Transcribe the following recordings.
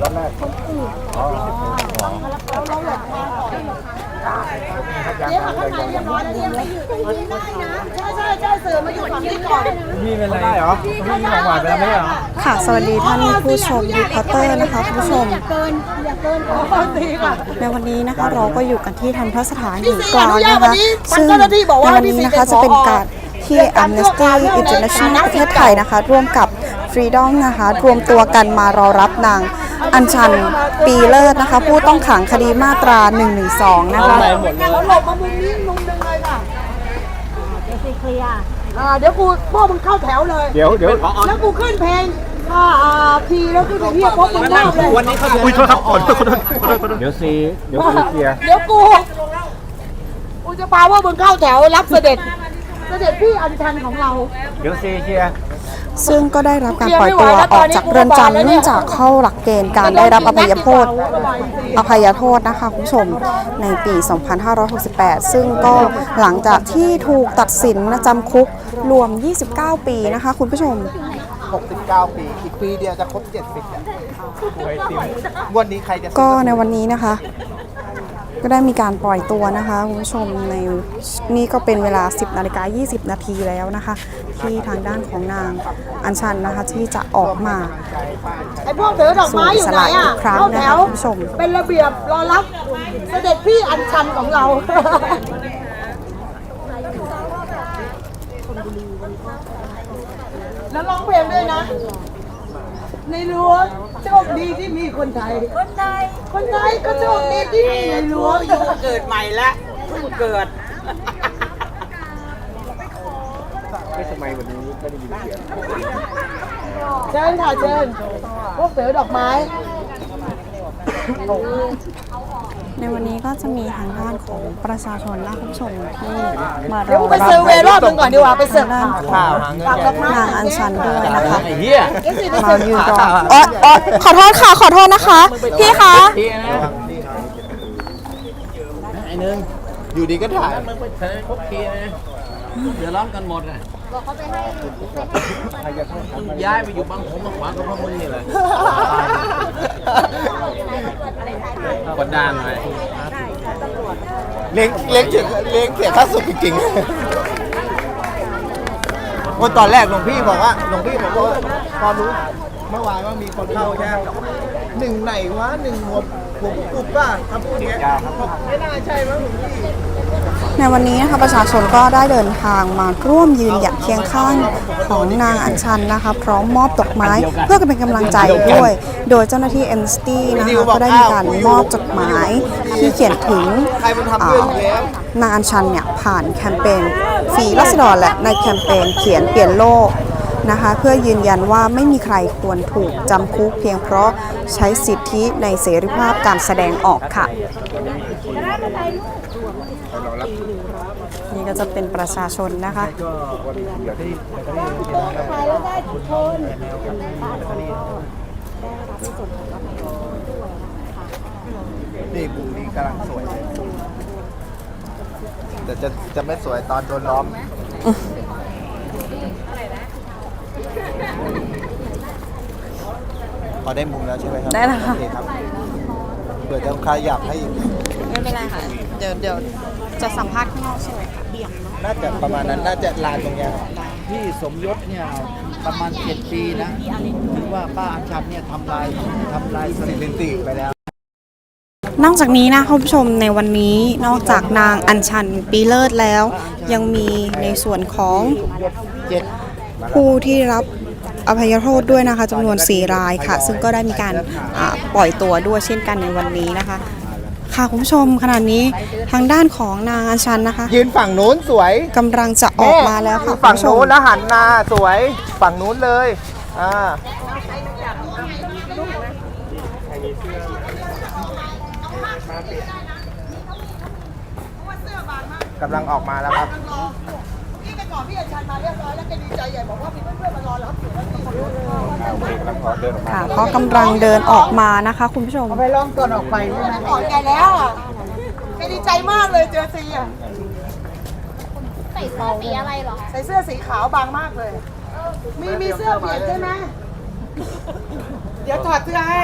รอบแรกคนอื่นอ๋ออ๋อเนี่ยค่ะข้างในเรียบร้อยแล้วเนี่ยมาอยู่ตรงนี้ได้นะใช่ใช่ใช่เสือมาอยู่ฝั่งนี้ก่อน พี่เป็นไรได้เหรอพี่กินของหวานไปแล้วไม่เหรอค่ะ สวัสดีท่านผู้ชมรีพอร์เตอร์นะคะคุณผู้ชม อย่าเกินอย่าเกินขอตีค่ะ ในวันนี้นะคะเราก็อยู่กันที่ทันทสถานหพี่ญิงซีกลางนะคะซึ่งเจ้าหน้าที่บอกในว่าวันนี้นะคะจะเป็นการที่ Amnesty International ประเทศไทยนะคะ ร่วมกับ Freedom นะคะ รวมตัวกันมารอรับนางอัญชันปีเลิศนะคะ ผู้ต้องขังคดีมาตรา 112 นะคะไปหมดเลยเราหลบมามุมนี้มุมหนึงเลยค่ะเดี๋ยวสิเคลียร์อ่าเดี๋ยวกูพวกมึงเข้าแถวเลย เดี๋ยวเดี๋ยวแล้วกูขึ้นเพลงอ่าอ่าพีแล้วขึ้นไปเรียกพวกมึงรอบเลยวันนี้เขาอุ้ยโทษครับขอโทษขอโทษขอโทษขอโทษเดี๋ยวซีเดี๋ยวซีเคลียร์เดี๋ยวกูกูจะพาพวกมึงเข้าแถวรับเสด็จ เสด็จพี่อัญชันของเรา เดี๋ยวซีเคลียร์ ซึ่งก็ได้รับการปล่อยตัวออกจากเรือนจำเนื่องจากเข้าหลักเกณฑ์การได้รับอภัยโทษอภัยโทษนะคะคุณผู้ชมในปี 2568 ซึ่งก็หลังจากที่ถูกตัดสินจำคุกรวม 29 ปีนะคะคุณผู้ชม 69 ปี อีกปีเดียวจะครบ 70เนี่ยวันนี้ใครจะก็ในวันนี้นะคะ ก็ได้มีการปล่อยตัวนะคะคุณผู้ชมในนี่ก็เป็นเวลา 10นาฬิกา20 นาทีแล้วนะคะ ที่ทางด้านของนางอัญชันนะคะที่จะออกมาไอ้พวกถือดอกไม้อยู่ไหนอะสู่อิสระอีกครั้งเข้าแถวนะคะคุณผู้ชมเป็นระเบียบรอรับเสด็จพี่อัญชันของเราแล้วร้องเพลงด้วยนะ ในหลวงโชคดีที่มีคนไทย คนไทยคนไทยก็โชคดีที่มีในหลวงเกิดใหม่แล้วเพิ่งเกิดไม่ทำไมวันนี้ไม่ได้ยินเสียงเชิญค่ะเชิญพวกถือดอกไม้ ในวันนี้ก็จะมีทางด้านของประชาชนและคุณผู้ชมที่มารเดี๋ยวอกูไปรับเซอร์เวย์รอบหนึงก่อนดีกว่าไปเสิร์ฟทางด้านของข่าวหาเงินฝากดอกไม้นางอัญชันด้วยนะคะไอ้เหี้ยเอฟซีไปมาเสิร์ฟยืนรออ๋ออ๋อขอโทษค่ะ ขอโทษนะคะ พี่คะพี่นะไอ้นึงอยู่ดีก็ถ่ายมึงไปเธอพบทีนะเดือดร้อนกันหมดอะ ย้ายไปอยู่บางผมบางขวางก็เพราะมึงนี่แหละกดดันหน่อยเลี้ยงเลี้ยงเสียเลี้ยงเสียค่าสุดจริงๆวันตอนแรกหลวงพี่บอกว่าหลวงพี่บอกว่าพอรู้เมื่อวานว่ามีคนเข้าใช่ไหมหนึ่งไหนวะหนึ่งหัวหัวปุบป่ะคำพูดเนี้ยไม่น่าใช่มั้งหลวงพี่ ในวันนี้นะคะประชาชนก็ได้เดินทางมาร่วมยืนหยัดเคียงข้างของนางอัญชันนะคะพร้อมมอบดอกไม้เพื่อเป็นกำลังใจด้วย โดยเจ้าหน้าที่เอ t นะคะก็ได้มีการมอบจดหมายที่เขียนถึงนางอัญชันเนี่ยผ่านแคมเปญฟีรัศดรและในแคมเปญเขียนเปลี่ยนโลก นะคะ เพื่อยืนยันว่าไม่มีใครควรถูกจำคุกเพียงเพราะใช้สิทธิในเสรีภาพการแสดงออกค่ะ นี่ก็จะเป็นประชาชนนะคะก็วันนี้เดี๋ยวที่ถ่ายแล้วได้ทุกคนนี่บุนี่กำลังสวยแต่จะจะไม่สวยตอนโดนล้อม พอได้มุมแล้วใช่ไหมครับได้แล้วค่ะ โอเคครับเผื่อจะใครอยากให้อีกไม่เป็นไรค่ะ เดี๋ยวเดี๋ยวจะสัมภาษณ์ข้างนอกใช่ไหมคะเบี่ยงเนาะน่าจะประมาณนั้นน่าจะลานตรงเนี้ยครับที่สมยศเนี่ยประมาณเจ็ดปีนะที่ว่าป้าอัญชันเนี่ยทำลายทำลายสสิถิริติติไปแล้ว นอกจากนี้นะคุณผู้ชมในวันนี้นอกจากนางอัญชันปีเลิศแล้ว ยังมีในส่วนของ เจ็ด ผู้ที่รับอภัยโทษด้วยนะคะจำนวน 4 รายค่ะ ซึ่งก็ได้มีการอ่าปล่อยตัวด้วยเช่นกันในวันนี้นะคะ ค่ะคุณผู้ชมขณะนี้ทางด้านของนางอัญชันนะคะ ยืนฝั่งนู้นสวยกำลังจะออกมาแล้วค่ะฝั่งคุณผู้ชมนู้นแล้วหันหน้าสวยฝั่งนู้นเลยอ่ากำลังออกมาแล้วครับพี่ไป ก่อนพี่อัญชันมาเรียบร้อยแล้วแกดีใจใหญ่บอกว่ามีเพื่อนๆมารอรับอยู่แล้วนี่โอเคกำลังขอเดินออกมาค่ะเพราะกำลังเดินออกมานะคะ คุณผู้ชมไปลองก่อนออกไปใช่ไหมก่อนแกแล้วอะแกดีใจมากเลยเจอซีอะใส่เสื้อสีอะไรเหรอใส่เสื้อสีขาวบางมากเลย มีมีเสื้อเปลี่ยนใช่ไหมเดี๋ยวถอดเสื้อให้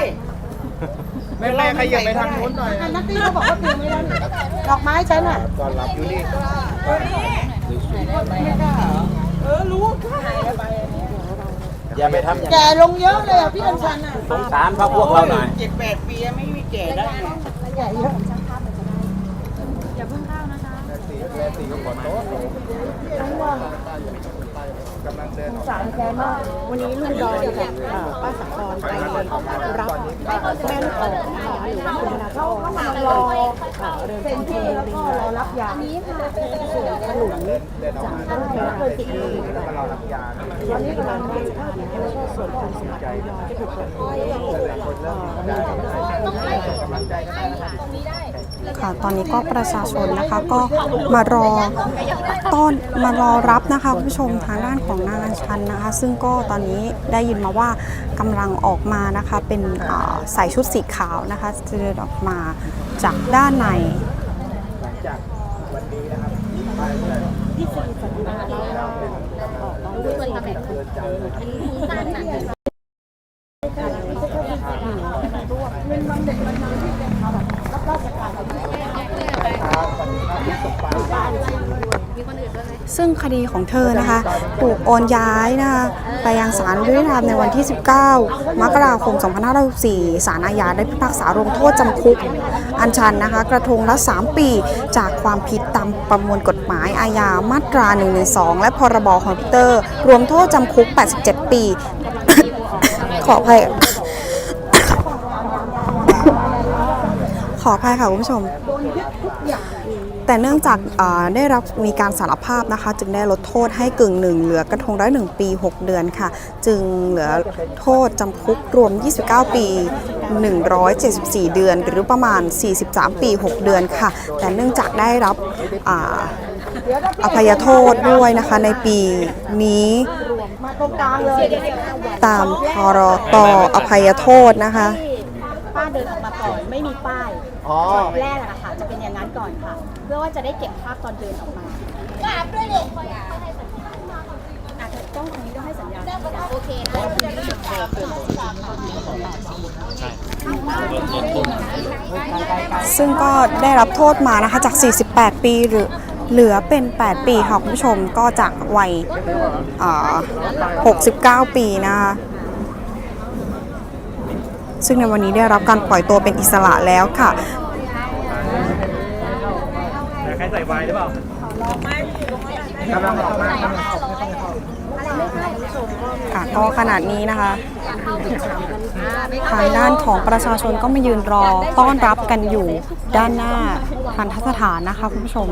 แม่แม่ขยับไปทางนู้นหน่อยอันนัตตี้เขาบอกว่าตีไม่ได้นี่ดอกไม้ฉันอะ ตอนรับอยู่นี่ เออรู้อย่าไปทำอย่างแก่ลงเยอะเลยอะพี่อัญชันอะสงสารพระพวกเราหน่อยเจ็ดแปดปีไม่มีแก่ได้ไงแก่เยอะแม่สีก็ขอโทษกำลังเดินออกสารแกมาก วันนี้ลูกดอยกับป้าสาครไปรับแม่ลูกอ่อนนะคะห รอเขาเขามารอเซ็นชื่อแล้วก็รอรับยาส่วนขนุนจากต้นไม้เคยติดมือแล้วก็เรารับยาตอนนี้กำลังเก็บภาพอยู่แล้วก็ส่วนคุณสมบัติยอจะถูกเปิดเผยกำลังใจกันได้นะครับค่ะ ตอนนี้ก็ประชาชนนะคะก็มารอต้อนมารอรับนะคะคุณผู้ชมทางด้านของนางอัญชันนะคะ ซึ่งก็ตอนนี้ได้ยินมาว่ากำลังออกมานะคะเป็นใส่ชุดสีขาวนะคะจะเดินออกมาจากด้านในที่สี่สัปดาห์แล้วดูคนทำแบบสั้นอะ ซึ่งคดีของเธอนะคะ ถูกโอนย้ายนะคะไปยังศาลยุติธรรมในวันที่ 19 มกราคม 2564ศาลอาญาได้พิพากษาลงโทษจำคุก อัญชันนะคะ กระทงละ 3 ปี จากความผิดตามประมวลกฎหมายอาญามาตรา 112 และพรบคอมพิวเตอร์ รวมโทษจำคุก 87 ปี ขออภัยขออภัยค่ะคุณผู้ชม แต่เนื่องจากอ่าได้รับมีการสารภาพนะคะ จึงได้ลดโทษให้กึ่งหนึ่งเหลือกระทงได้1ปี 6 เดือนค่ะ จึงเหลือโทษจำคุกรวม 29 ปี 174 เดือน หรือประมาณ 43 ปี 6 เดือนค่ะ แต่เนื่องจากได้รับอ่าอภัยโทษด้วยนะคะในปีนี้มาตรงกลางเลยตามพรตอภัยโทษนะคะป้าเดินออกมาก่อนไม่มีป้ายอ๋อแรกอะค่ะจะเป็นอย่างนั้นก่อนค่ะเพื่อว่าจะได้เก็บภาพตอนเดินออกมาอาบด้วยเด็กอาจจะต้องตรงนี้ต้องให้สัญญาณโอเคนะซึ่งก็ได้รับโทษมานะคะจาก 48 ปีหรือเหลือเป็น 8 ปีค่ะคุณผู้ชมก็จากวัยอ่า69 ปีนะคะซึ่งในวันนี้ได้รับการปล่อยตัวเป็นอิสระแล้วค่ะ ใครใส่ไวหรือเปล่ากำลังออกมาค่ะก็ขนาดนี้นะคะทางด้านของประชาชนก็มายืนรอต้อนรับกันอยู่ด้านหน้าทันทสถานนะคะคุณผู้ชม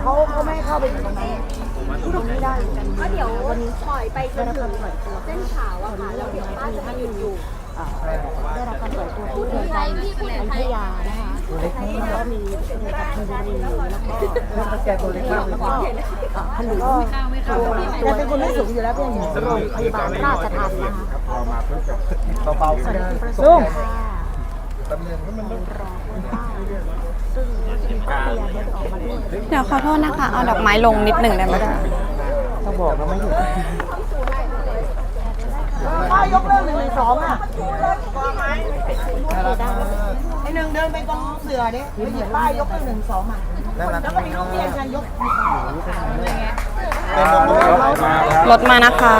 เขาเขาไม่ให้เข้าไปอยู่ตรงนั้นก็เดี๋ยววันนี้ปล่อยไปจนถึงเส้นขาวอะค่ะแล้วเดี๋ยวป้าจะมาอยู่ อยู่ได้รับการปล่อยตัวที่เรือนจำอยุธยานะคะแล้วก็มีกับชลบุรีแล้วก็เรื่องแกตัวเล็กมากเลยขนุนก็ตัวเป็นคนไม่สูงอยู่แล้วเพื่อนอยู่โรงพยาบาลราชทัณฑ์นะคะพอมาเพิ่งแบบเบาๆก็ได้ลุงตำแหน่งมันเดี๋ยวขอโทษนะคะ เอาดอกไม้ลงนิดหนึ่งได้ไหมคะต้องบอกนะไม่ถูก ป้ายกเลิกหนึ่งหนึ่งสองอะไอ้หนึ่งเดินไปตรงเสือดิไปหยิบป้ายยกเลิกหนึ่งสองอะน่ารักแล้วก็มีลูกเรียนกันยกเป็นลมเลยรถมานะคะ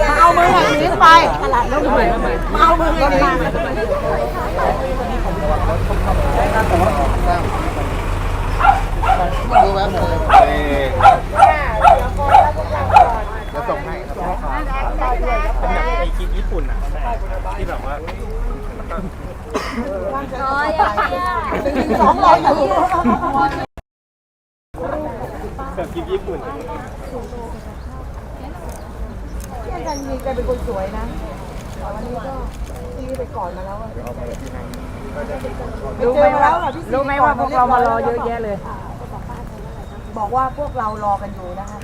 มาเอามืออย่างนี้ไปตลาดลูกเหมือนมาเอามืออย่างนี้ดูแวบเลยจะส่งให้ครับ เป็นแบบไอค ลิปญี่ปุ่นอะที่แบบว่าน้อยอะหนึ่งหนึ่งสองร้อยอยู่แบบคลิปญี่ปุ่นเพื่อนกันมีแกเป็นคนสวยนะแต่วันนี้ก็ซีไปก่อนมาแล้วอะรู้ไหมว่ารู้ไหมว่าพวกเรามารอเยอะแยะเลย บอกว่าพวกเรารอกันอยู่นะคะ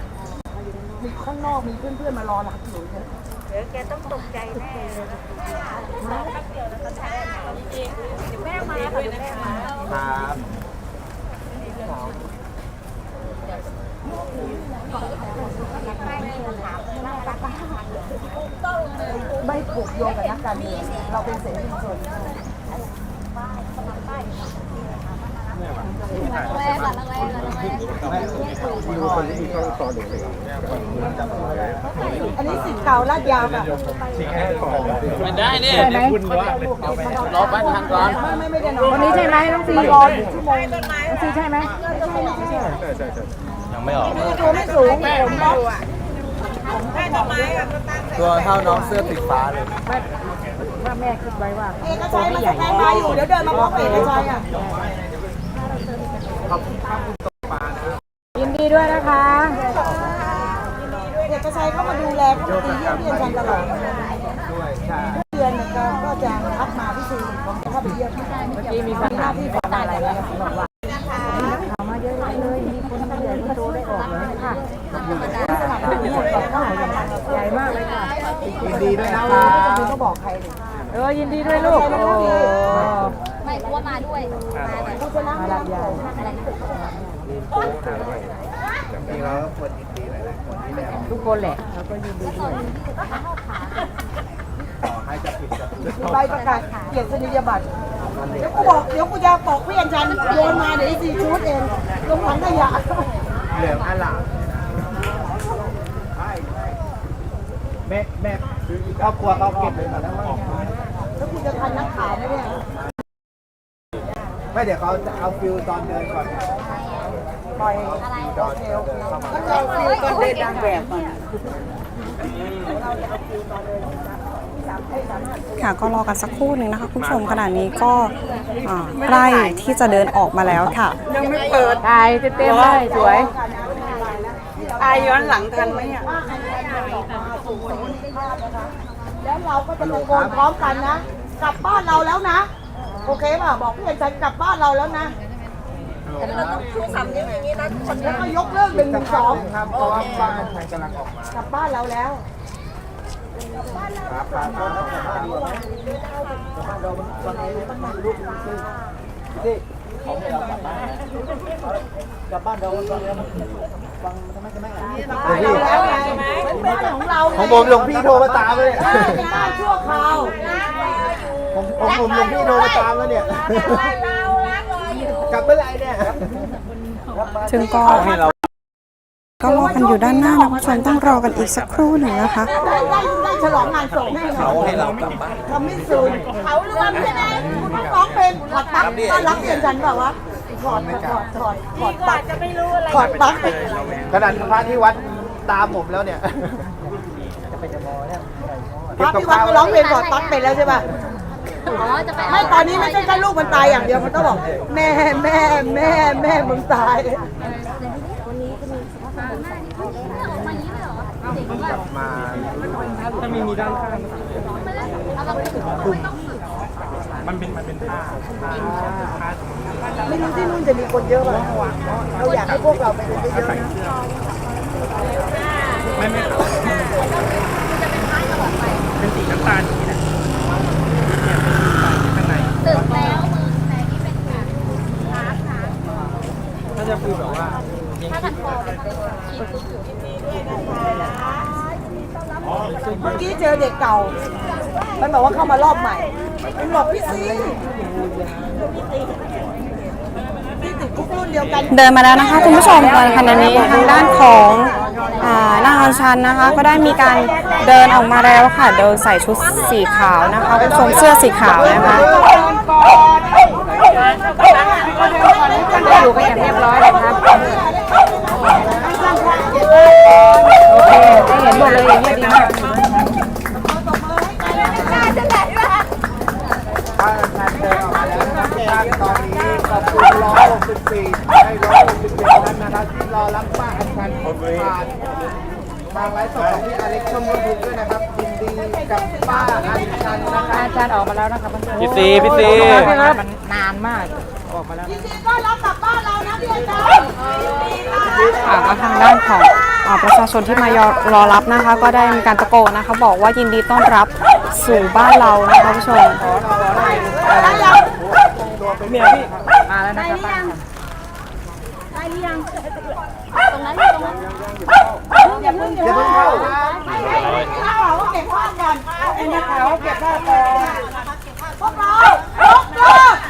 มีข้างนอกมีเพื่อนๆมารอรับอยู่เยอะ เดี๋ยวแกต้องตกใจแน่เอแป๊เดียวนะคะใช่เดี๋ยวแม่มาค่ะเดี๋ยวแม่มาไม่ผูกโยงกับนักการเมืองเราเป็นเสรีชนป้ายสมัครป้าย ดูคนที่มีข้าวต่อันนี้สิทธิ์เก่าลาดยาวค่ะไม่ได้เนี่ยใช่ไหมรอแป๊บทันก่อนไม่ไม่ได้นอนวันนี้ใช่ไหมน้องซีรออยู่ชั่วโมงน้องซีใช่ไหมยังไม่ออกตัวไม่สูงแม่ผมก็ตัวเท่าน้องเสื้อสีฟ้าเลยว่าแม่คิดไว้ว่าเอกชัยมาแสดงมาอยู่เดี๋ยวเดินมาพบเอกชัยอะ ยินดีด้วยนะคะเอกชัยเข้ามาดูแลเข้ามาตีเยี่ยมเยี่ยมกันตลอดด้วยใช่เดือนเนี่ยก็ก็จะทักมาพี่ซีผมจะเข้าไปเยี่ยมเมื่อกี้มีปัญหาที่ขออะไรแล้วบอกว่าข่าวมาเยอะเลยมีคนใหญ่คนโตได้ออกเลยค่ะสนับสนุนหมดต่อเข้าใหญ่มากเลยค่ะยินดีด้วยนะเราครับก็บอกใครเลยเออยินดีด้วยลูกโอ้ไม่เพราะว่ามาด้วยผู้ชนะมาลับ ยาวจริงๆแล้วควรยินดีหลายๆคนที่แล้วทุกคนแหละเราก็ยินดีด้วยต่อให้จะผิดจะถูกใบประกาศเกียรตินิยบัตรเดี๋ยวกูบอกเดี๋ยวกูจะบอกพี่อัญชันโยนมาเดี๋ยวไอ้ซีชูดเองลงถังขยะเหลืองอลามแม่แม่ครอบครัวเขาเก็บเลยหมดแล้วว่าแล้วคุณจะทันนักข่าวไหมเนี่ยไม่เดี๋ยวเขาจะเอาฟิลตอนเดินก่อน ปล่อยตอนเดินเข้ามาก็จะเอาฟิลตอนเดินนางแบบก่อนค่ะก็รอกันสักครู่หนึ่งนะคะ คุณผู้ชมขณะนี้ก็อ่าใกล้ที่จะเดินออกมาแล้วค่ะถ่ายเต็มเลยสวยอายย้อนหลังทันไหมเนี่ยแล้วเราก็จะตะโกนพร้อมกันนะ กลับบ้านเราแล้วนะ โอเคป่ะบอกพี่อัญชันกลับบ้านเราแล้วนะ แล้วก็ยกเลิกหนึ่งหนึ่งสองครับเพราะว่าบ้านใครกำลังออกมากลับบ้านเราแล้วครับครับก็ต้องกลับบ้านดีกว่าไหมบ้านเรามันตอนนี้มันมีลูกซึ่งที่เขาให้เรากลับบ้านกลับบ้านเราตอนนี้มันฟังมันทำไมจะไม่อ่านบ้านเราแล้วไงเป็นบ้านของเราไของผมหลวงพี่โทรมาตามเลยใช่เป็นบ้านชั่วคราวผมผมผมหลวงพี่โทรมาตามแล้วเนี่ย กลับเมื่อไหร่เนี่ยซึ่งก็ก็รอกันอยู่ด้านหน้านะคุณผู้ชมต้องรอกันอีกสักครู่หนึ่งนะคะ ได้ได้ได้ฉลองงานศพแน่นอนให้เรากลับบ้านทำไม่สูญเขารวมใช่ไหมคุณต้องร้องเพลงถอดปลั๊กต้อนรับเพียนจันเปล่าวะถอดถอดถอดถอดปลั๊กจะไม่รู้อะไรถอดปลั๊กขนาดพระที่วัดตามผมแล้วเนี่ยพระพี่วัดก็ร้องเพลงถอดปลั๊กเป็นแล้วใช่ป่ะ อ๋อจะไปไม่ตอนนี้ไม่ใช่แค่ลูกมันตายอย่างเดียวมันต้องบอกแม่แม่แม่แม่มึงตายมาถ้ามีมีด้านข้างไม่รู้ที่นู่นจะมีคนเยอะป่ะเราอยากให้พวกเราไปกันเยอะๆนะไม่ไม่เป็นสีน้ำตาลอย่างนี้นะข้างใน ตึกแล้วมือแต่นี่เป็นแบบ ก็จะฟีลแบบว่ายังถ้าคิมัดนพอมันเป็นคิดเมื่อกี้เจอเด็กเก่า มันบอกว่าเข้ามารอบใหม่ มันบอกพี่ซีพี่ติดคุกรุ่นเดียวกันเดินมาแล้วนะคะคุณผู้ชมตอนขณะนี้ทางด้านของอ่านางอัญชันนะคะ ก็ได้มีการเดินออกมาแล้วค่ะโดยใส่ชุดสีขาวนะคะคุณผู้ชมเสื้อสีขาวนะคะ อยู่กันอย่างเรียบร้อยเลยครับ โอเคได้เห็นหมดเลยอย่างนี้ดีมากพระอาจารย์เดินออกมาแล้วนะครับตอนนี้ขอบคุณ164ให้167ท่านนะครับที่รอรับป้าอัญชันผ่านทางไลฟ์สดของพี่อเล็กซ์ชมรมด้วยนะครับยินดีกับป้าอัญชันนะครับอาจารย์ออกมาแล้วนะครับพี่ซีพี่ซี มันนานมาก ออกมาแล้วค่ะก็ทางด้านของอ่าประชาชนที่มารอรอรับนะคะ ก็ได้มีการตะโกนนะคะ บอกว่ายินดีต้อนรับสู่บ้านเรานะคะผู้ชมมาแล้วนะครับป้าได้หรือยังตรงนั้นตรงนั้นอย่าเพิ่งอย่าเพิ่งเข้ากลั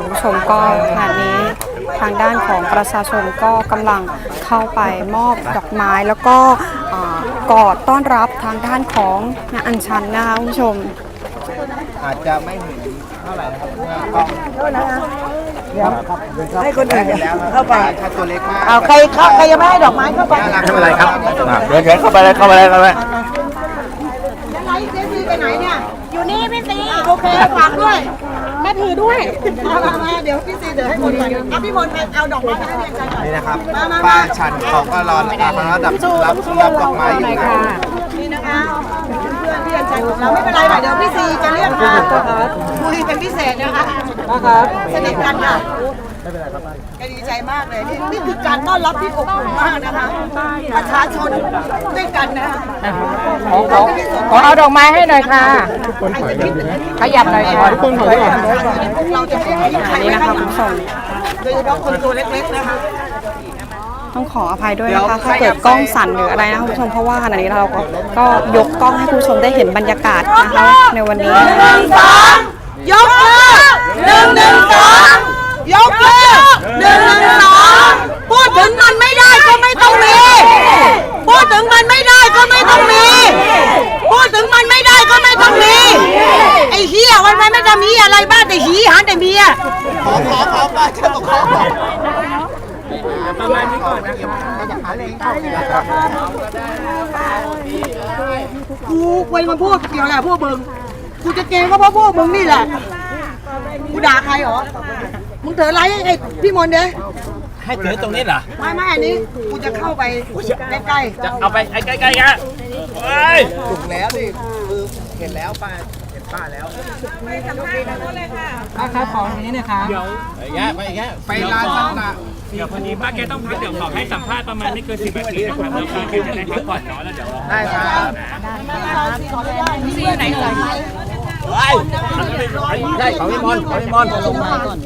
ณผู้ชมก็ขณะนี้ทางด้านของประชาชนก็กำลังเข้าไปมอบดอกไม้แล้วก็อ่ากอดต้อนรับทางด้านของนางอัญชันนะคะคุณผู้ชม อาจจะไม่เห็นเท่าไหร่นะครับเพราะว่ากล้องให้คนอื่นเข้าไปถ้าตัวเล็กมากเอาใครเข้าใครยังไม่ให้ดอกไม้เข้าไปน่ารักไม่เป็นไรครับอะเดินเดินเข้าไปเลยเข้าไปเลยเข้าไปเลยไลฟ์เจซีไปไหนเนี่ยอยู่ นี่พี่ซีโอเคฝากด้วย แม่ถือด้วยมามามาเดี๋ยวพี่ซีเดี๋ยวให้คนไปเอาพี่มนต์ไปเอาดอกไม้ไปให้พี่อาจารย์ก่อนนี่นะครับ มามาป้าชันเขาก็รอรับระดับรับรับดอกไม้อยู่นะนี่นะคะเพื่อนพี่อาจารย์ของเราไม่เป็นไรค่ะเดี๋ยวพี่ซีจะเรียกมาคุยเป็นพิเศษนะคะสนิทกันค่ะ ก็ดีใจมากเลยนี่นี่คือการต้อนรับที่อบอุ่นมากนะคะประชาชนด้วยกันนะคะขอขอขอเอาดอกไม้ให้หน่อยค่ะขยับหน่อยค่ะเราจะไม่ให้ใครนี่ไม่นะคะให้คุณผู้ชมโดยเฉพาะคนตัวเล็กๆนะคะต้องขออภัยด้วยนะคะถ้าเกิดกล้องสั่นหรืออะไรนะคุณผู้ชมเพราะว่าขณะนี้เราก็ก็ยกกล้องให้คุณผู้ชมได้เห็นบรรยากาศนะคะในวันนี้นะคะยกมือหนึ่งหนึ่งสอง ยกมือหนึ่งหนึ่งสองพูดถึงมันไม่ได้ก็ไม่ต้องมี พูดถึงมันไม่ได้ก็ไม่ต้องมี พูดถึงมันไม่ได้ก็ไม่ต้องมี ไอ้เหี้ยวันวันไม่จะมีอะไรบ้างแต่หีหันแต่เมียขอขอขอป้าชันบอกขอขอประมาณนี้ก่อนนะครับกูเป็นคนพูดเกี่ยวอะไรพวกมึงกูจะเกงก็เพราะพวกมึงนี่แหละกูด่าใครเหรอ มึงเถอะไรไอ้พี่มนต์เด้ให้ถือตรงนี้เหรอ ไม่ไม่อันนี้กูจะเข้าไปใกล้ๆจะเอาไปใกล้ๆกันเฮ้ยถูกแล้วดิคือเห็นแล้วป้าเห็นป้าแล้วครับขอตรงนี้หนะครับไปแยะไปแยะไปร้านสักหนาเดี๋ยวพอดีป้าแกต้องพักเดี๋ยวขอให้สัมภาษณ์ประมาณไม่เกินสิบนาทีนะครับแล้วป้าแกจะได้พักผ่อนเนาะแล้วเดี๋ยวได้ครับใช่ของพี่มอนของพี่มอนลงมาก่อน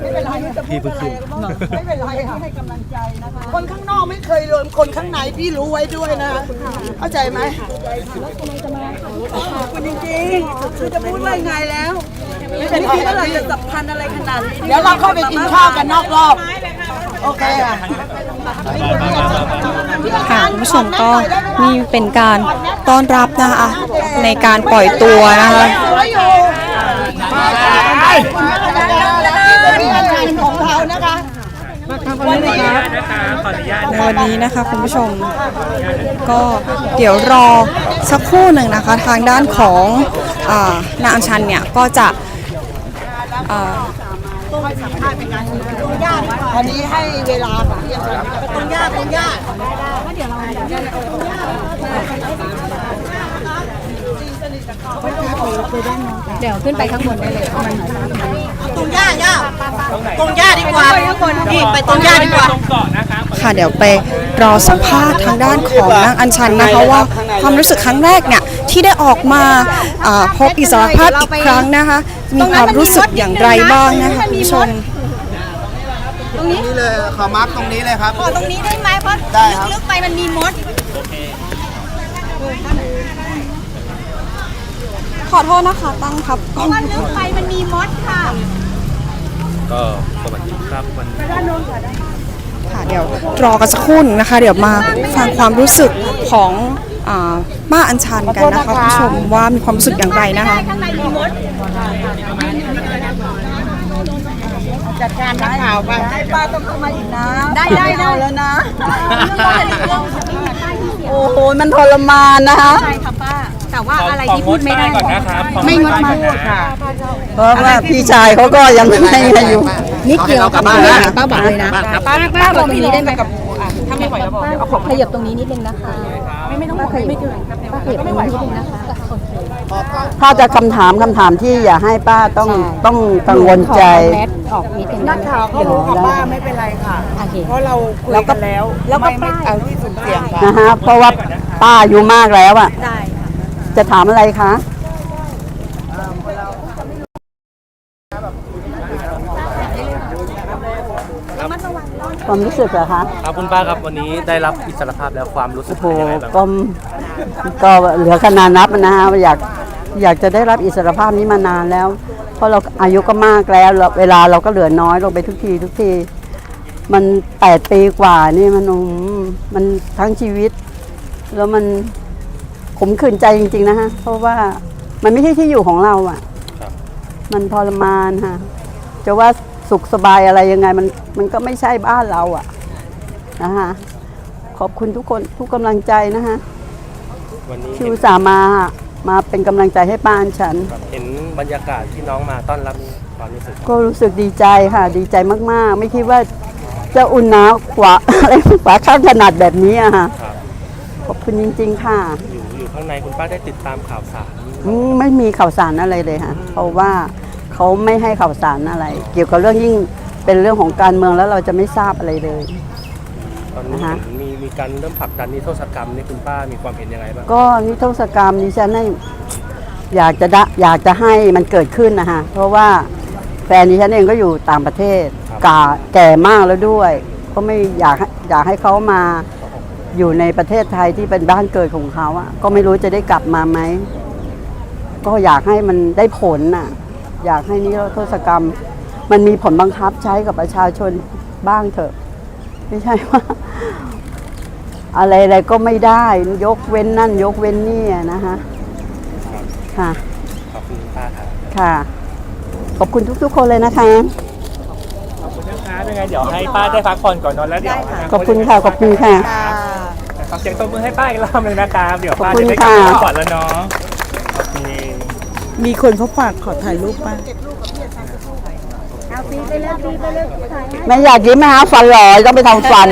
ไม่เป็นไรพี่เพิ่งขึ้นไม่เป็นไรค่ะให้กำลังใจนะคะคนข้างนอกไม่เคยรวมคนข้างในพี่รู้ไว้ด้วยนะเข้าใจไหมขอบคุณจริงๆคือจะพูดว่าไงแล้วไม่เป็นไรเราจะสัมพันธ์อะไรขนาดนี้เดี๋ยวเราเข้าไปกินข้าวกันนอกรอบโอเคค่ะค่ะคุณผู้ชมก็นี่เป็นการต้อนรับนะคะในการปล่อยตัวนะคะ สวยอยู่พี่อาจารย์ของเรานะคะ วันนี้นะคะขออนุญาตในวันนี้นะคะคุณผู้ชมก็เดี๋ยวรอสักครู่หนึ่งนะคะ ทางด้านของอานางอัญชันเนี่ยก็จะอ่าวันนี้ให้เวลาค่ะพี่อาจารย์ตรงย่าตรงย่า เดี๋ยวขึ้นไปข้างบนได้เลยตรงย่าย่าตรงย่าดีกว่าพี่ไปตรงย่าดีกว่าตรงเกาะนะคะค่ะเดี๋ยวไปรอสัมภาษณ์ทางด้านของนางอัญชันนะคะว่าความรู้สึกครั้งแรกเนี่ยที่ได้ออกมาอ่าพบอิสรภาพอีกครั้งนะคะ มีความรู้สึกอย่างไรบ้างนะคะคุณผู้ชมนี่เลยขอมาร์กตรงนี้เลยครับขอตรงนี้ได้ไหมเพราะได้ครับลึกๆไปมันมีมด ขอโทษนะคะ ตั้งครับกล้องมันลึกไปมันมีมดค่ะก็สวัสดีครับวันนี้ค่ะเดี๋ยวรอกันสักครู่หนึ่งนะคะ เดี๋ยวมาฟังความรู้สึกของอ่าป้าอัญชันกันนะคะคุณผู้ชมว่ามีความรู้สึกอย่างไรนะคะ ข้างในมีมดจัดการนักข่าวไปให้ป้าต้องเข้ามาอีกนะได้ได้ได้แล้วนะเรื่องโอ้โหมันทรมานนะคะ ใช่ค่ะป้า แต่ว่าอะไรขอที่งพูดดไม่ป้าได้ก่อนนะครับไม่งดมาพูดค่ะ เพราะว่าพี่ชายเขาก็ยังไม่ให้อยู่นิดเดียวกลับบ้านนะป้าบอกเลยนะป้าป้าบอกตรงนี้ได้ไหมถ้าไม่ไหวแล้วบอกเอาของขยับตรงนี้นิดนึงนะคะ ไม่ไม่ต้องขยับไม่เกินป้าขยับตรงนี้นิดนึงนะคะถ้าจะคำถามคำถามที่อย่าให้ป้าต้องต้องกังวลใจแมสออกนิดนึงนักข่าวเขารู้กับป้าไม่เป็นไรค่ะโอเคเพราะเราคุยกันแล้ว แล้วก็ไม่ไม่ป้ายเอาที่สุดเสียงค่ะนะฮะเพราะว่าป้าอายุมากแล้วอะได้ค่ะ จะถามอะไรคะความรู้สึกเหรอคะครับคุณป้าครับวันนี้ได้รับอิสรภาพแล้วความรู้สึกโอ้โหเป็นยังไงบ้างก็ก็เหลือขนาดนับนะฮะอยากอยากจะได้รับอิสรภาพนี้มานานแล้ว เพราะเราอายุก็มากแล้วแล้วเวลาเราก็เหลือน้อยลงไปทุกทีทุกที มันแปดปีกว่านี่มันอืมมันทั้งชีวิต แล้วมัน ขมขื่นใจจริง ๆ นะฮะ เพราะว่ามันไม่ใช่ที่อยู่ของเราอะ่ะมันทรมานฮะ จะว่าสุขสบายอะไรยังไงมันมันก็ไม่ใช่บ้านเราอะ่ะนะฮะขอบคุณทุกคนทุกกำลังใจนะฮะวันนี้ที่อุตส่าห์มามาเป็นกำลังใจให้ป้าอันฉันเห็นบรรยากาศที่น้องมาต้อนรับนี่ความรู้สึกก็รู้สึกดีใจค่ะ ดีใจมากๆ ไม่คิดว่าจะอุ่นหนาวกว่า อะไรกว่าข้างขนาดแบบนี้อะค่ะ ครับขอบคุณจริง ๆ ค่ะอ ยู่อยู่ข้างในคุณป้าได้ติดตามข่าวสารอืมไม่มีข่าวสารอะไรเลยค่ะเพราะว่าเขาไม่ให้ข่าวสารอะไร เกี่ยวกับเรื่องยิ่งเป็นเรื่องของการเมืองแล้วเราจะไม่ทราบอะไรเลย ตอนนี้นะฮะ เห็นมีมีการเริ่มผลักดันนิรโทษกรรมนี่คุณป้ามีความเห็นยังไงบ้างก็นิทรรศกรรมดิฉันน่ะอยากจะดะอยากจะให้มันเกิดขึ้นนะคะเพราะว่าแฟนดิฉันเองก็อยู่ต่างประเทศกาแก่มากแล้วด้วย ก็ไม่อยากให้อยากให้เขามา อยู่ในประเทศไทยที่เป็นบ้านเกิดของเขาอะก็ไม่รู้จะได้กลับมาไหม ก็อยากให้มันได้ผลน่ะ อยากให้นิรโทษกรรม มันมีผลบังคับใช้กับประชาชนบ้างเถอะ ไม่ใช่ว่า อะไรอะไรก็ไม่ได้ยกเว้นนั่น ยกเว้นนี่อะนะคะค่ะขอบคุณคุณป้าครับค่ะ ขอบคุณทุกๆคนเลยนะคะ ขอบคุณนะคะยังไงเดี๋ยวให้ป้าได้พักผ่อนก่อนนอนแล้วเดี๋ยวขอบคุณค่ะ ขอบคุณค่ะ ขอเสียงตบมือให้ป้าอีกรอบหนึงนะครับ เดี๋ยวป้าขอบคุจะณได้กลับค่ะบ้านก่อนแล้วเนาะโอเคมีคนเขาฝากขอถ่ายรูปป้าไม่อยากยิ้มไหมคะฟันหล่อต้องไปทำฟัน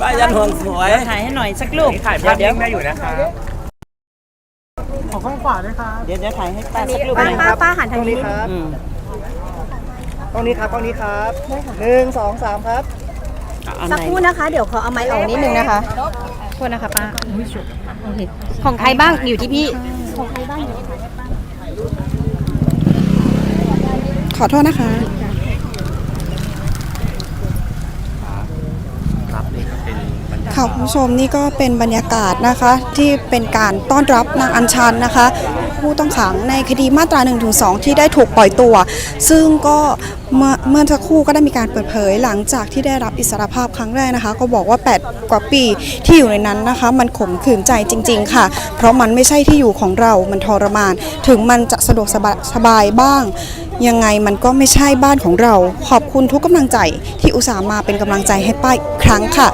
ป้ายันห่วงสวย ถ่ายให้หน่อยสักรูปถ่ายภาพนิ่งได้อยู่นะคะขอข้างขวาด้วยค่ะเดี๋ยวเดี๋ยวถ่ายให้ป้าสักรูปป้าหนึ่งป้าครับป้าหันทางนี้ครับกล้องนี้ครับกล้องนี้ครับหนึ่งสองสามครับ สักครู่นะคะ เดี๋ยวขอเอาไม้ออกนิดนึงนะคะโทษนะคะป้าโอเคของใครบ้างอยู่ที่พี่ ขอโทษนะคะครับนี่ก็เป็นบรรยากาศ ค่ะคุณผู้ชมนี่ก็เป็นบรรยากาศนะคะที่เป็นการต้อนรับนางอัญชันนะคะ ผู้ต้องขังในคดีมาตรา1นถึงสที่ได้ถูกปล่อยตัว ซึ่งก็เมื่อเมื่อสักครู่ก็ได้มีการเปิดเผยหลังจากที่ได้รับอิสรภาพครั้งแรกนะคะ ก็บอกว่า 8 กว่าปีที่อยู่ในนั้นนะคะ มันข่มขืนใจจริง ๆ ค่ะ เพราะมันไม่ใช่ที่อยู่ของเรา มันทรมาน ถึงมันจะสะดวกสบายสบายบ้าง ยังไงมันก็ไม่ใช่บ้านของเรา ขอบคุณทุกกำลังใจที่อุตส่าห์มาเป็นกำลังใจให้ป้าอีกครั้งค่ะ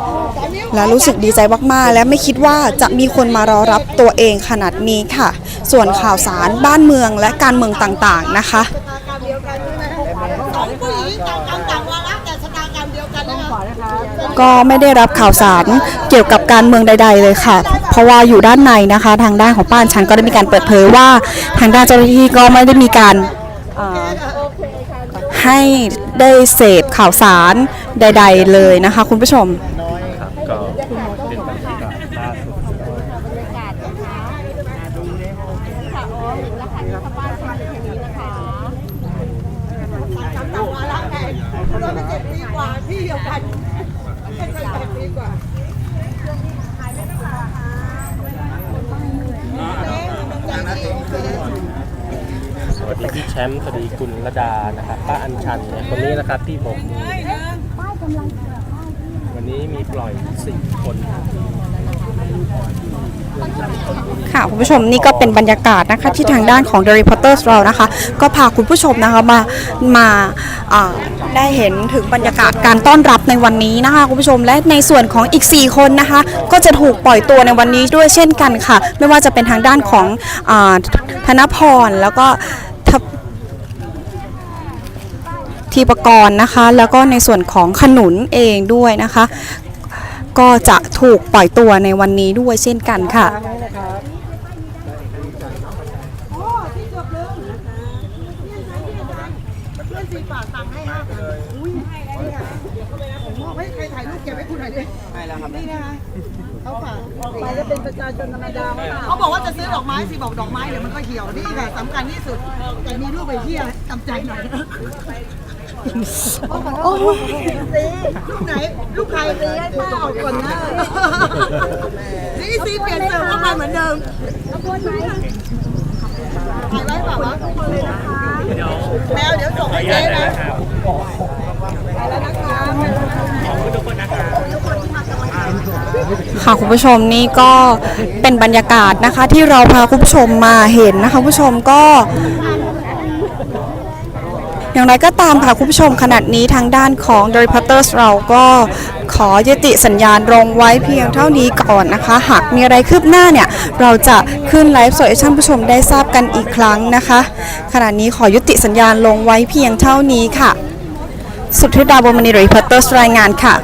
และรู้สึกดีใจมากๆ และไม่คิดว่าจะมีคนมารอรับตัวเองขนาดนี้ค่ะ ส่วนข่าวสารบ้านเมืองและการเมืองต่างๆนะคะก็ไม่ได้รับข่าวสารเกี่ยวกับการเมืองใด ๆ เลยค่ะ เพราะว่าอยู่ด้านในนะคะ ทางด้านของป้านฉันก็ได้มีการเปิดเผยว่า ทางด้านเจ้าหน้าที่ก็ไม่ได้มีการให้ได้เสพข่าวสารใด ๆ เลยนะคะ คุณผู้ชม ครับก็เป็นบรรยากาศล่าสุด สวัสดีพี่แช มป์สวัสดีคุณระดานะครับป้าอัญชันเนี่ยคนนี้นะครับที่ผมวันนี้มีปล่อยสี่คนค่ะคุณผู้ชมนี่ก็เป็นบรรยากาศนะคะที่ทางด้านของ The Reporters เรานะคะ ก็พาคุณผู้ชมนะคะมามาได้เห็นถึงบรรยากาศการต้อนรับในวันนี้นะคะคุณผู้ชมและในส่วนของอีก 4 คนนะคะ ก็จะถูกปล่อยตัวในวันนี้ด้วยเช่นกันค่ะ ไม่ว่าจะเป็นทางด้านของอธนพรแล้วก็ ทพทิธีปกรณ์นะคะ แล้วก็ในส่วนของขนุนเองด้วยนะคะ ก็จะถูกปล่อยตัวในวันนี้ด้วยเช่นกันค่ะไม่ใครถ่ายรูปเก็บไว้คุณหน่อยดิใช่แล้วครับนี่นะคะเขาฝากไปแล้วเป็นประชาชนธรรมดาเขาบอกว่าจะซื้อดอกไม้สิบอกดอกไม้เดี๋ยวมันก็เหี่ยวนี่ค่ะสำคัญที่สุดแต่มีรูปไปเที่ยวจำใจหน่อย โอ้โหซีลูกไหนลูกใครซีให้ป้าเอาก่อนนะซีซีเปลี่ยนเสื้อเข้ามาเหมือนเดิมถ่ายไว้เปล่าวทุกคนเลยนะคะแมวเดี๋ยวส่งให้เจ๊นะค่ะคุณผู้ชมนี่ก็เป็นบรรยากาศนะคะที่เราพาคุณผู้ชมมาเห็นนะคะคุณผู้ชมก็ อย่างไรก็ตามค่ะคุณผู้ชมขนาดนี้ทางด้านของ The Reporters เราก็ขอยุติสัญญาณลงไว้เพียงเท่านี้ก่อนนะคะ หากมีอะไรคืบหน้าเนี่ย เราจะขึ้นไลฟ์สดให้ท่านผู้ชมได้ทราบกันอีกครั้งนะคะ ขณะนี้ขอยุติสัญญาณลงไว้เพียงเท่านี้ค่ะ สุทธิดาบมณี The Reporters รายงานค่ะ